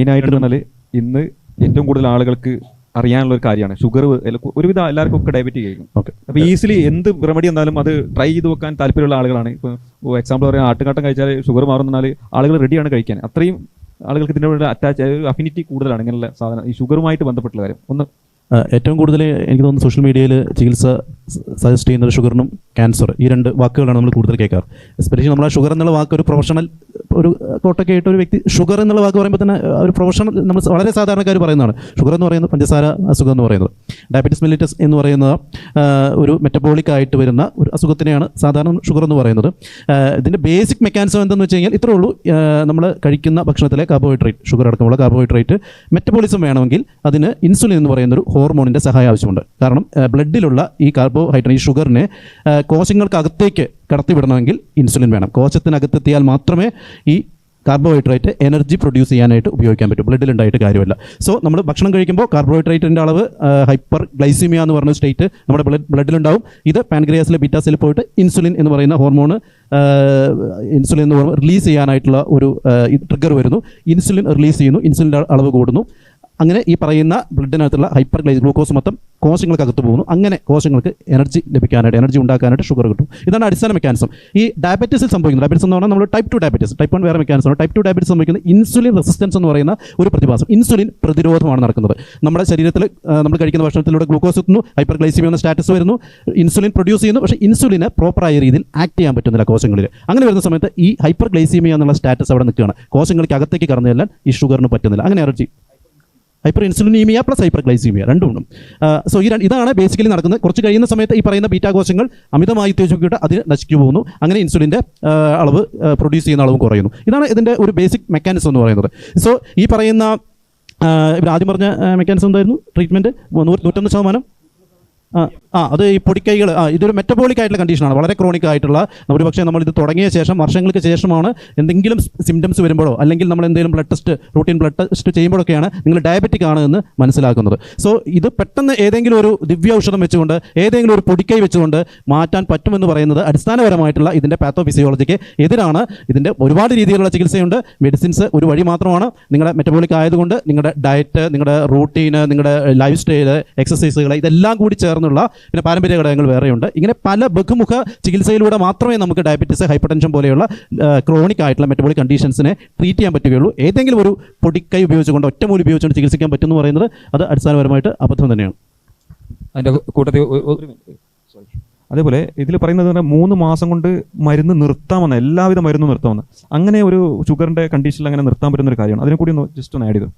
മെയിനായിട്ട് പറഞ്ഞാൽ ഇന്ന് ഏറ്റവും കൂടുതൽ ആളുകൾക്ക് അറിയാനുള്ള ഒരു കാര്യമാണ്. ഷുഗർ ഒരുവിധം എല്ലാവർക്കും ഒക്കെ ഡയബറ്റിക് ആയിരിക്കും. ഓക്കെ. അപ്പോൾ ഈസിലി എന്ത് റെമഡി എന്നാലും അത് ട്രൈ ചെയ്ത് വെക്കാൻ താല്പര്യമുള്ള ആളുകളാണ്. ഇപ്പോൾ എക്സാമ്പിൾ പറയാം ആട്ടുകാട്ടം കഴിച്ചാൽ ഷുഗർ മാറുന്നാൽ ആളുകൾ റെഡിയാണ് കഴിക്കാൻ. അത്രയും ആളുകൾക്ക് ഇതിനോട് അറ്റാച്ച് അഫിനിറ്റി കൂടുതലാണ് ഇങ്ങനെയുള്ള സാധനം. ഈ ഷുഗറുമായിട്ട് ബന്ധപ്പെട്ടുള്ള കാര്യം. ഒന്ന്. ഏറ്റവും കൂടുതൽ എനിക്ക് തോന്നുന്നു സോഷ്യൽ മീഡിയയിൽ ചികിത്സ സജസ്റ്റ് ചെയ്യുന്നത് ഷുഗറിനും ക്യാൻസർ ഈ രണ്ട് വാക്കുകളാണ് നമ്മൾ കൂടുതൽ കേൾക്കാറ്. എസ്പെഷ്യലി നമ്മൾ ആ ഷുഗർ എന്നുള്ള വാക്ക് ഒരു പ്രൊഫഷണൽ ഒരു കോട്ടൊക്കെ ആയിട്ട് ഒരു വ്യക്തി ഷുഗർ എന്നുള്ള വാക്ക് പറയുമ്പോൾ തന്നെ ഒരു പ്രൊഫഷണൽ നമ്മൾ വളരെ സാധാരണക്കാർ പറയുന്നതാണ്. ഷുഗർ എന്ന് പറയുന്നത് പഞ്ചസാര അസുഖം എന്ന് പറയുന്നത്. ഡയബറ്റിസ് മെലിറ്റസ് എന്ന് പറയുന്നത് ഒരു മെറ്റബോളിക് ആയിട്ട് വരുന്ന ഒരു അസുഖത്തിനെയാണ് സാധാരണ ഷുഗർ എന്ന് പറയുന്നത്. ഇതിന്റെ ബേസിക് മെക്കാനിസം എന്തെന്ന് വെച്ച് കഴിഞ്ഞാൽ ഇത്രേ ഉള്ളൂ. നമ്മൾ കഴിക്കുന്ന ഭക്ഷണത്തിലെ കാർബോഹൈഡ്രേറ്റ് ഷുഗർ അടക്കമുള്ള കാർബോഹൈഡ്രേറ്റ് മെറ്റബോളിസം വേണമെങ്കിൽ അതിന് ഇൻസുലിൻ എന്ന് പറയുന്ന ഒരു ഹോർമോണിന്റെ സഹായം ആവശ്യമുണ്ട്. കാരണം ബ്ലഡിലുള്ള ഈ കാർബോഹൈഡ്രേറ്റ് ഈ ഷുഗറിനെ കോശങ്ങൾക്കകത്തേക്ക് കടത്തിവിടണമെങ്കിൽ ഇൻസുലിൻ വേണം. കോശത്തിനകത്തെത്തിയാൽ മാത്രമേ ഈ കാർബോഹൈഡ്രേറ്റ് എനർജി പ്രൊഡ്യൂസ് ചെയ്യാനായിട്ട് ഉപയോഗിക്കാൻ പറ്റും. ബ്ലഡിലുണ്ടായിട്ട് കാര്യമല്ല. സോ നമ്മൾ ഭക്ഷണം കഴിക്കുമ്പോൾ കാർബോഹൈഡ്രേറ്റിന്റെ അളവ് ഹൈപ്പർ ഗ്ലൈസിമിയ എന്ന് പറഞ്ഞ സ്റ്റേറ്റ് നമ്മുടെ ബ്ലഡ് ബ്ലഡിലുണ്ടാവും. ഇത് പാൻക്രിയാസിലെ ബീറ്റാ സെല്ലിൽ പോയിട്ട് ഇൻസുലിൻ എന്ന് പറയുന്ന ഹോർമോൺ ഇൻസുലിൻ എന്ന് പറയുമ്പോൾ റിലീസ് ചെയ്യാനായിട്ടുള്ള ഒരു ട്രിഗർ വരുന്നു. ഇൻസുലിൻ റിലീസ് ചെയ്യുന്നു. ഇൻസുലിന്റെ അളവ് കൂടുന്നു. അങ്ങനെ ഈ പറയുന്ന ബ്ലഡിനകത്തുള്ള ഹൈപ്പർ ഗ്ലൈസ് ഗ്ലൂക്കോസ് മൊത്തം കോശങ്ങൾക്കകത്ത് പോകുന്നു. അങ്ങനെ കോശങ്ങൾക്ക് എനർജി ലഭിക്കാനായിട്ട് എനർജി ഉണ്ടാക്കാനായിട്ട് ഷുഗർ കിട്ടും. ഇതാണ് അടിസ്ഥാന മെക്കാനിസം ഈ ഡയബറ്റീസിൽ സംഭവിക്കുന്നത് ഡയബറ്റീസ് എന്ന് പറഞ്ഞാൽ നമ്മൾ type two diabetes type one വേറെ മെക്കാനിസം ടൈപ്പ് ടു ഡയബറ്റീസ് സംഭവിക്കുന്നത് ഇൻസുലിൻ റെസിസ്റ്റൻസ് എന്ന് പറയുന്ന ഒരു പ്രതിഭാസം ഇൻസുലിൻ പ്രതിരോധമാണ് നടക്കുന്നത്. നമ്മുടെ ശരീരത്തിൽ നമ്മൾ കഴിക്കുന്ന ഭക്ഷണത്തിലൂടെ ഗ്ലൂക്കോസ് എത്തുന്നു ഹൈപ്പർ ഗ്ലൈസിമി എന്ന സ്റ്റാറ്റസ് വരുന്നു ഇൻസുലിൻ പ്രൊഡ്യൂസ് ചെയ്യുന്നു പക്ഷേ ഇൻസുലിന് പ്രോപ്പറായ രീതിയിൽ ആക്ട് ചെയ്യാൻ പറ്റുന്നില്ല കോശങ്ങളിൽ. അങ്ങനെ വരുന്ന സമയത്ത് ഈ ഹൈപ്പർ ഗ്ലൈസിമിയ എന്നുള്ള സ്റ്റാറ്റസ് അവിടെ നിൽക്കുകയാണ്. കോശങ്ങൾക്ക് അകത്തേക്ക് കടന്നു ചെല്ലാൻ ഈ ഷുഗറിന് പറ്റുന്നില്ല. അങ്ങനെ energy hyper insulinaemia plus hyper glycaemia രണ്ടും സോ ഈ ഇതാണ് ബേസിക്കലി നടക്കുന്നത് കുറച്ച് കഴിയുന്ന സമയത്ത് ഈ പറയുന്ന ബീറ്റാ കോശങ്ങൾ അമിതമായി ഉത്തേജിപ്പിച്ചിട്ട് അതിന് നശിച്ചു പോകുന്നു. അങ്ങനെ ഇൻസുലിന്റെ അളവ് പ്രൊഡ്യൂസ് ചെയ്യുന്ന അളവും കുറയുന്നു. ഇതാണ് ഇതിന്റെ ഒരു ബേസിക് മെക്കാനിസം എന്ന് പറയുന്നത്. സോ ഈ പറയുന്ന ഇവർ ആദ്യം പറഞ്ഞ മെക്കാനിസം എന്തായിരുന്നു? ട്രീറ്റ്മെന്റ് നൂറ്റൊന്ന് ശതമാനം? ആ അത് ഈ പൊടിക്കൈകൾ ആ ഇതൊരു മെറ്റബോളിക് ആയിട്ടുള്ള കണ്ടീഷനാണ് വളരെ ക്രോണിക് ആയിട്ടുള്ള ഒരു പക്ഷേ നമ്മൾ ഇത് തുടങ്ങിയ ശേഷം വർഷങ്ങൾക്ക് ശേഷമാണ് എന്തെങ്കിലും സിംറ്റംസ് വരുമ്പോഴോ അല്ലെങ്കിൽ നമ്മൾ എന്തെങ്കിലും blood test routine blood test ചെയ്യുമ്പോഴൊക്കെയാണ് നിങ്ങൾ ഡയബറ്റിക് ആണ് എന്ന് മനസ്സിലാക്കുന്നത്. സോ ഇത് പെട്ടെന്ന് ഏതെങ്കിലും ഒരു ദിവ്യ ഔഷധം വെച്ചുകൊണ്ട് ഏതെങ്കിലും ഒരു പൊടിക്കൈ വെച്ചുകൊണ്ട് മാറ്റാൻ പറ്റുമെന്ന് പറയുന്നത് അടിസ്ഥാനപരമായിട്ടുള്ള ഇതിന്റെ പാത്തോഫിസിയോളജിക്ക് എതിരാണ്. ഇതിന്റെ ഒരുപാട് രീതിയിലുള്ള ചികിത്സയുണ്ട്. മെഡിസിൻസ് ഒരു വഴി മാത്രമാണ്. നിങ്ങളുടെ മെറ്റബോളിക് ആയതുകൊണ്ട് നിങ്ങളുടെ ഡയറ്റ് നിങ്ങളുടെ റൂട്ടീന് നിങ്ങളുടെ ലൈഫ് സ്റ്റൈൽ എക്സസൈസുകൾ ഇതെല്ലാം കൂടി ചേർന്നുള്ള പിന്നെ പാരമ്പര്യ ഘടകങ്ങൾ വേറെയുണ്ട്. ഇങ്ങനെ പല ബഹുമുഖ ചികിത്സയിലൂടെ മാത്രമേ നമുക്ക് ഡയബറ്റീസ് ഹൈപ്പർ ടെൻഷൻ പോലെയുള്ള ക്രോണിക് ആയിട്ടുള്ള മെറ്റബോളിക് കണ്ടീഷൻസിനെ ട്രീറ്റ് ചെയ്യാൻ പറ്റുകയുള്ളൂ. ഏതെങ്കിലും ഒരു പൊടിക്കൈ ഉപയോഗിച്ചുകൊണ്ട് ഒറ്റമൂലി ഉപയോഗിച്ചുകൊണ്ട് ചികിത്സിക്കാൻ പറ്റുമെന്ന് പറയുന്നത് അത് അടിസ്ഥാനപരമായിട്ട് അബദ്ധം തന്നെയാണ്. അതിന്റെ കൂട്ടത്തിൽ അതേപോലെ ഇതിൽ പറയുന്നത് പറഞ്ഞാൽ മൂന്ന് മാസം കൊണ്ട് മരുന്ന് നിർത്താമെന്ന് എല്ലാവിധ മരുന്നും നിർത്താമെന്ന് അങ്ങനെ ഒരു ഷുഗറിന്റെ കണ്ടീഷനിൽ അങ്ങനെ നിർത്താൻ പറ്റുന്ന ഒരു കാര്യമാണ്. അതിനെ കൂടി ഒന്ന് ജസ്റ്റ് ഒന്ന് ആഡ് ചെയ്തു?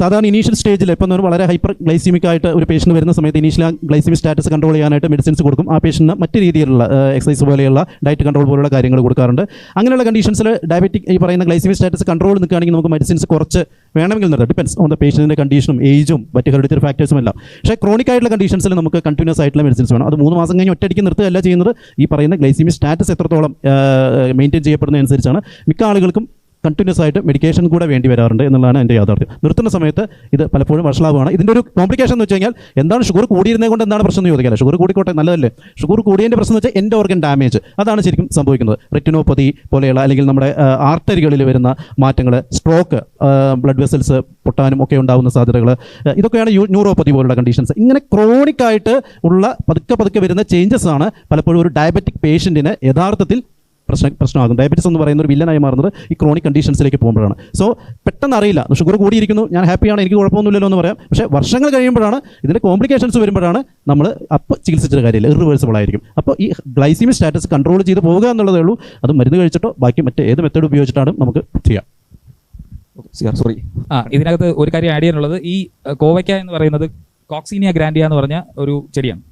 സാധാരണ ഇനീഷ്യൽ സ്റ്റേജിൽ ഇപ്പം എന്ന് വളരെ ഹൈപ്പർ ഗ്ലൈസിമിക് ആയിട്ട് ഒരു പേഷ്യന്റ് വരുന്ന സമയത്ത് ഇനീഷ്യൽ ഗ്ലൈസിമിക് സ്റ്റാറ്റസ് കൺട്രോൾ ചെയ്യാനായിട്ട് മെഡിസിൻസ് കൊടുക്കും. ആ പേഷ്യന് മറ്റു രീതിയിലുള്ള എക്സസൈസ് പോലെയുള്ള ഡയറ്റ് കൺട്രോൾ പോലുള്ള കാര്യങ്ങൾ കൊടുക്കാറുണ്ട്. അങ്ങനെയുള്ള കണ്ടീഷൻസിൽ ഡയബറ്റിക് ഈ പറയുന്ന ഗ്ലൈസിമിക് സ്റ്റാറ്റസ് കൺട്രോൾ നിൽക്കുകയാണെങ്കിൽ നമുക്ക് മെഡിസിൻസ് കുറച്ച് വേണമെങ്കിൽ നിർത്താം. ഡിപ്പെൻസ് ഓൺ ദ പേഷ്യന്റിന്റെ കണ്ടീഷനും ഏജും മറ്റ് ഹെറിഡിറ്ററി ഫാക്ടേഴ്സും എല്ലാം. പക്ഷേ ക്രോണിക് ആയിട്ടുള്ള കണ്ടീഷൻസിൽ നമുക്ക് കണ്ടിന്യൂസ് ആയിട്ടുള്ള മെഡിസിൻസ് വേണം. അത് മൂന്ന് മാസം കഴിഞ്ഞ് ഒറ്റയടിക്ക് നിർത്തുകയല്ല ചെയ്യുന്നത്. ഈ പറയുന്ന ഗ്ലൈസിമിക് സ്റ്റാറ്റസ് എത്രത്തോളം മെയിന്റെയിൻ ചെയ്യപ്പെടുന്നതനുസരിച്ചാണ്. മിക്ക ആളുകൾക്കും കണ്ടിന്യൂസ് ആയിട്ട് മെഡിക്കേഷൻ കൂടെ വേണ്ടി വരാറുണ്ട് എന്നുള്ളതാണ് എന്റെ യാഥാർത്ഥ്യം. നിർത്തുന്ന സമയത്ത് ഇത് പലപ്പോഴും വഷളാവുകയാണ്. ഇതിന്റെ ഒരു കോംപ്ലിക്കേഷൻ എന്ന് വെച്ച് കഴിഞ്ഞാൽ എന്താണ് ഷുഗർ കൂടിയിരുന്നത് കൊണ്ട് എന്താണ് പ്രശ്നം എന്ന് ഷുഗർ കൂടിക്കോട്ടെ നല്ലതല്ലേ. ഷുഗർ കൂടിയതിന്റെ പ്രശ്നം വെച്ചാൽ എന്റെ ഓർഗൻ ഡാമേജ് അതാണ് ശരിക്കും സംഭവിക്കുന്നത്. റെറ്റിനോപ്പതി പോലെയുള്ള അല്ലെങ്കിൽ നമ്മുടെ ആർട്ടറികളിൽ വരുന്ന മാറ്റങ്ങൾ സ്ട്രോക്ക് ബ്ലഡ് വെസൽസ് പൊട്ടാനും ഒക്കെ ഉണ്ടാകുന്ന സാധ്യതകൾ ഇതൊക്കെയാണ് ന്യൂറോപ്പതി പോലുള്ള കണ്ടീഷൻസ് ഇങ്ങനെ ക്രോണിക് ആയിട്ട് ഉള്ള പതുക്കെ പതുക്കെ വരുന്ന ചേഞ്ചസ് ആണ് പലപ്പോഴും ഒരു ഡയബറ്റിക് പേഷ്യന്റിന് യഥാർത്ഥത്തിൽ പ്രശ്നം പ്രശ്നമാകും. ഡയബറ്റീസ് എന്ന് പറയുന്ന ഒരു വില്ലനായി മാറുന്നത് ഈ ക്രോണിക് കണ്ടീഷൻസിലേക്ക് പോകുമ്പോഴാണ്. സോ പെട്ടെന്ന് അറിയില്ല. ഷുഗർ കൂടിയിരിക്കുന്നു. ഞാൻ ഹാപ്പിയാണ് എനിക്ക് കുഴപ്പമൊന്നുമില്ലല്ലോ എന്ന് പറയാം. പക്ഷേ വർഷങ്ങൾ കഴിയുമ്പോഴാണ് ഇതിന്റെ കോംപ്ലിക്കേഷൻസ് വരുമ്പോഴാണ് നമ്മൾ അപ്പോൾ ചികിത്സിച്ചിട്ട് കാര്യമില്ല. ഇറിവേഴ്സിബിൾ ആയിരിക്കും. അപ്പോൾ ഈ ഗ്ലൈസിമിക് സ്റ്റാറ്റസ് കൺട്രോൾ ചെയ്ത് പോവുക എന്നുള്ളതേ ഉള്ളൂ. അത് മരുന്ന് കഴിച്ചിട്ടോ ബാക്കി മറ്റേ ഏത് മെത്തേഡ് ഉപയോഗിച്ചിട്ടാണ് നമുക്ക് ചെയ്യാം. സോറി ആ ഇതിനകത്ത് ഒരു കാര്യം ആഡ് ചെയ്യാനുള്ളത് ഈ കോവയ്ക്ക എന്ന് പറയുന്നത് കോക്സീനിയ ഗ്രാൻഡിയ എന്ന് പറഞ്ഞ ഒരു ചെടിയാണ്.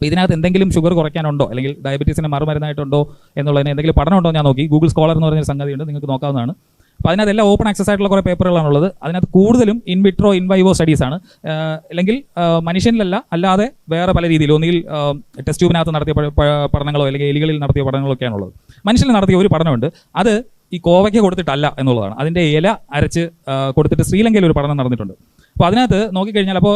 അപ്പോൾ ഇതിനകത്ത് എന്തെങ്കിലും ഷുഗർ കുറയ്ക്കാനുണ്ടോ? അല്ലെങ്കിൽ ഡയബറ്റീസിന് മറുമരുന്നായിട്ടുണ്ടോ എന്നുള്ളതിന് എന്തെങ്കിലും പഠനം ഉണ്ടോ ഞാൻ നോക്കി. ഗൂഗിൾ സ്കോളർ എന്ന് പറഞ്ഞൊരു സംഗതിയുണ്ട് നിങ്ങൾക്ക് നോക്കാവുന്നതാണ്. അപ്പോൾ അതിനകത്ത് എല്ലാം ഓപ്പൺ ആക്സസ് ആയിട്ടുള്ള കുറേ പേപ്പറുകളാണുള്ളത് അതിനകത്ത് കൂടുതലും in vitro in vivo in vivo studies ആണ്. അല്ലെങ്കിൽ മനുഷ്യനിലല്ല അല്ലാതെ വേറെ പല രീതിയിൽ ഒന്നുകിൽ ടെസ്റ്റ് ട്യൂബിനകത്ത് നടത്തിയ പഠനങ്ങളോ അല്ലെങ്കിൽ എലികളിൽ നടത്തിയ പഠനങ്ങളൊക്കെയാണ് ഉള്ളത്. മനുഷ്യനിൽ നടത്തിയ ഒരു പഠനമുണ്ട്. അത് ഈ കോവയ്ക്ക് കൊടുത്തിട്ടല്ല എന്നുള്ളതാണ്. അതിന്റെ ഇല അരച്ച് കൊടുത്തിട്ട് ശ്രീലങ്കയിൽ ഒരു പഠനം നടന്നിട്ടുണ്ട്. അപ്പോൾ അതിനകത്ത് നോക്കിക്കഴിഞ്ഞാൽ അപ്പോൾ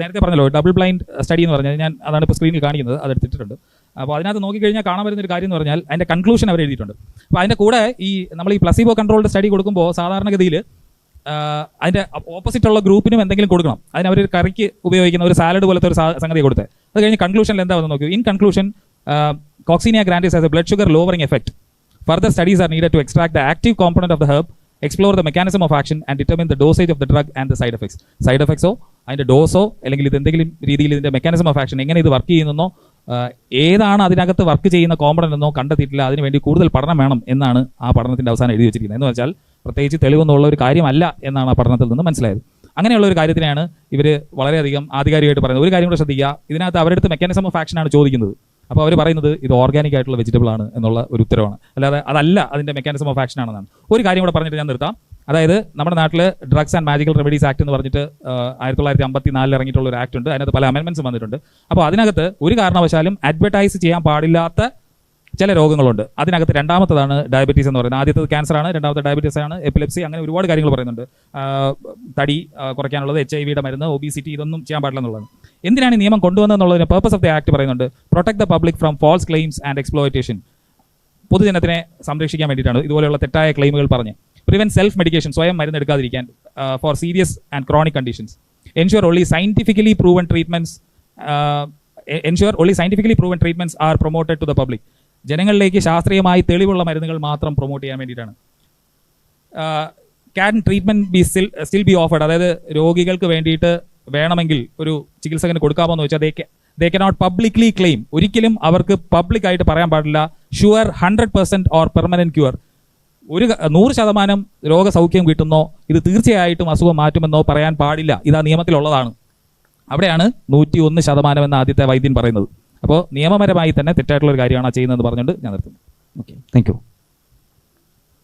നേരത്തെ പറഞ്ഞല്ലോ ഡബിൾ ബ്ലൈൻഡ് സ്റ്റഡി എന്ന് പറഞ്ഞാൽ ഞാൻ അതാണ് ഇപ്പോൾ സ്ക്രീനിൽ കാണിക്കുന്നത് അത് എടുത്തിട്ടുണ്ട് അപ്പോൾ അതിനകത്ത് നോക്കിക്കഴിഞ്ഞാൽ കാണാൻ വരുന്ന ഒരു കാര്യം എന്ന് പറഞ്ഞാൽ അതിന്റെ കൺക്ലൂഷൻ അവർ എഴുതിയിട്ടുണ്ട്. അപ്പോൾ അതിന്റെ കൂടെ ഈ നമ്മൾ ഈ പ്ലസീബോ കൺട്രോൾഡ് സ്റ്റഡി കൊടുക്കുമ്പോൾ സാധാരണഗതിയിൽ അതിന്റെ ഓപ്പോസിറ്റ് ഉള്ള ഗ്രൂപ്പിനും എന്തെങ്കിലും കൊടുക്കണം. അതിന് അവർ കറിക്ക് ഉപയോഗിക്കുന്ന ഒരു സാലഡ് പോലത്തെ ഒരു സംഗതി കൊടുത്തത് അത് കഴിഞ്ഞ് കൺക്ലൂഷനിൽ എന്താ വന്ന് നോക്കൂ. In conclusion coccinia grandis as a blood sugar lowering effect further studies are need to extract the active component of the herb explore the mechanism of action and determine the dosage of the drug and the side effects side എഫക്ട്സോ അതിന്റെ ഡോസോ അല്ലെങ്കിൽ ഇത് എന്തെങ്കിലും രീതിയിൽ ഇതിന്റെ mechanism of action എങ്ങനെ ഇത് work ചെയ്യുന്നോ ഏതാണ് അതിനകത്ത് വർക്ക് ചെയ്യുന്ന കോമ്പണന്റ് എന്നോ കണ്ടെത്തിയിട്ടില്ല അതിനുവേണ്ടി കൂടുതൽ പഠനം വേണം എന്നാണ് ആ പഠനത്തിന്റെ അവസാനം എഴുതി വെച്ചിരിക്കുന്നത്. എന്ന് വെച്ചാൽ പ്രത്യേകിച്ച് തെളിവൊന്നുള്ള ഒരു കാര്യമല്ല എന്നാണ് ആ പഠനത്തിൽ നിന്ന് മനസ്സിലായത്. അങ്ങനെയുള്ള ഒരു കാര്യത്തിനാണ് ഇവർ വളരെയധികം ആധികാരികമായിട്ട് പറയുന്നത്. ഒരു കാര്യം കൂടെ ശ്രദ്ധിക്കുക. ഇതിനകത്ത് അവരുടെ അടുത്ത് മെക്കാനിസം ഓഫ് ആക്ഷനാണ് ചോദിക്കുന്നത്. അപ്പോൾ അവർ പറയുന്നത് ഇത് ഓർഗാനിക് ആയിട്ടുള്ള വെജിറ്റബിൾ ആണ് എന്നുള്ള ഒരു ഉത്തരവാണ്. അല്ലാതെ അതല്ല അതിന്റെ മെക്കാനിസം ഓഫ് ആക്ഷൻ ആണെന്നാണ്. ഒരു കാര്യം കൂടെ പറഞ്ഞിട്ട് ഞാൻ നിർത്താം. അതായത് നമ്മുടെ നാട്ടിൽ drugs and magical remedies act എന്ന് പറഞ്ഞിട്ട് ആയിരത്തി തൊള്ളായിരത്തി അമ്പത്തി നാലിൽ ഇറങ്ങിയിട്ടുള്ള ഒരു ആക്ട് ഉണ്ട്. അതിനകത്ത് പല അമെൻമെന്റ്സും വന്നിട്ടുണ്ട്. അപ്പോൾ അതിനകത്ത് ഒരു കാരണവശാലും അഡ്വർടൈസ് ചെയ്യാൻ പാടില്ലാത്ത ചില രോഗങ്ങളുണ്ട്. അതിനകത്ത് രണ്ടാമത്തതാണ് ഡയബറ്റീസ് എന്ന് പറയുന്നത്. ആദ്യത്തത് ക്യാൻസർ ആണ് രണ്ടാമത്തെ ഡയബറ്റീസ് ആണ് എപ്പിലെപ്സി അങ്ങനെ ഒരുപാട് കാര്യങ്ങൾ പറയുന്നുണ്ട്. തടി കുറയ്ക്കാനുള്ളത് എച്ച് ഐ വിയുടെ മരുന്ന് ഒബിസിറ്റി ഇതൊന്നും ചെയ്യാൻ പാടില്ല എന്നുള്ളതാണ്. എന്തിനാണ് ഈ നിയമം കൊണ്ടുവന്നതെന്നുള്ളതിന് പർപ്പസ് ഓഫ് ദി ആക്ട് പറയുന്നുണ്ട്. Protect the public from false claims and exploitation പൊതുജനത്തിനെ സംരക്ഷിക്കാൻ വേണ്ടിയിട്ടാണ് ഇതുപോലെയുള്ള തെറ്റായ ക്ലെയിമുകൾ പറഞ്ഞ്. പ്രിവെന്റ് സെൽഫ് മെഡിക്കേഷൻ സ്വയം മരുന്ന് എടുക്കാതിരിക്കാൻ for serious and chronic conditions ensure only scientifically proven treatments ensure only scientifically proven treatments are promoted to the public ജനങ്ങളിലേക്ക് ശാസ്ത്രീയമായി തെളിവുള്ള മരുന്നുകൾ മാത്രം പ്രൊമോട്ട് ചെയ്യാൻ വേണ്ടിയിട്ടാണ്. Can treatment be still still be offered അതായത് രോഗികൾക്ക് വേണ്ടിയിട്ട് വേണമെങ്കിൽ ഒരു ചികിത്സകന് കൊടുക്കാമോ വെച്ചാൽ they they not publicly claim ഒരിക്കലും അവർക്ക് പബ്ലിക് ആയിട്ട് പറയാൻ പാടില്ല. Sure hundred percent or permanent cure ഒരു ക- നൂറ് ശതമാനം രോഗസൗഖ്യം കിട്ടുന്നോ ഇത് തീർച്ചയായിട്ടും അസുഖം മാറ്റുമെന്നോ പറയാൻ പാടില്ല. ഇത് ആ നിയമത്തിലുള്ളതാണ്. അവിടെയാണ് നൂറ്റി ഒന്ന് ശതമാനം എന്ന ആദ്യത്തെ വൈദ്യൻ പറയുന്നത്. അപ്പോൾ നിയമപരമായി തന്നെ തെറ്റായിട്ടുള്ള ഒരു കാര്യമാണ് ചെയ്യുന്നതെന്ന് പറഞ്ഞുകൊണ്ട് ഞാൻ നിർത്തുന്നു. Okay thank